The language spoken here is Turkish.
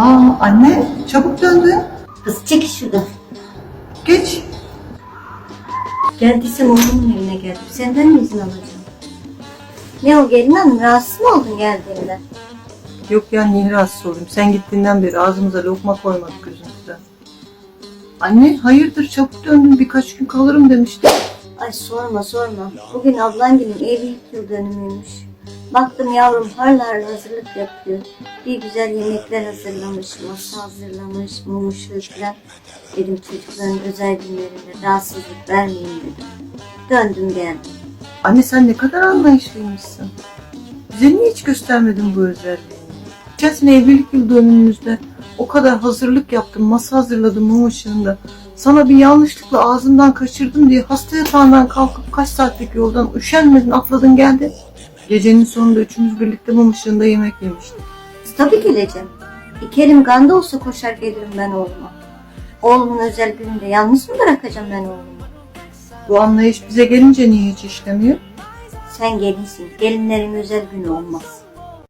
Aa anne çabuk döndün. Kız çekil şuradan. Geç. Geldiysem oğlumun evine geldim. Senden mi izin alacağım? Ne o gelin hanım rahatsız mı oldun geldiğinde? Yok ya niye rahatsız olayım? Sen gittiğinden beri ağzımıza lokma koymadık gözümüzden. Anne hayırdır çabuk döndün birkaç gün kalırım demiştin. Ay sorma sorma. Bugün ablan gelin evlilik yıl dönümüymüş. Baktım yavrum harla harla hazırlık yapıyor. Bir güzel yemekler hazırlamış, masa hazırlamış, mumuş falan. Dedim çocukların özel günlerinde rahatsızlık vermeyeyim dedim. Döndüm geldim. Anne sen ne kadar anlayışlıymışsın. Bize niye hiç göstermedin bu özelliğini? Geçen evlilik yıl dönümümüzde o kadar hazırlık yaptım, masa hazırladım mum ışığında. Sana bir yanlışlıkla ağzından kaçırdım diye hasta yatağından kalkıp kaç saatlik yoldan üşenmedin atladın geldin. Gecenin sonunda üçümüz birlikte mum ışığında yemek yemiştik. Tabii geleceğim. İki elim ganda olsa koşar gelirim ben oğluma. Oğlumun özel gününde yalnız mı bırakacağım ben oğlumu? Bu anlayış bize gelince niye hiç işlemiyor? Sen gelinsin. Gelinlerin özel günü olmaz.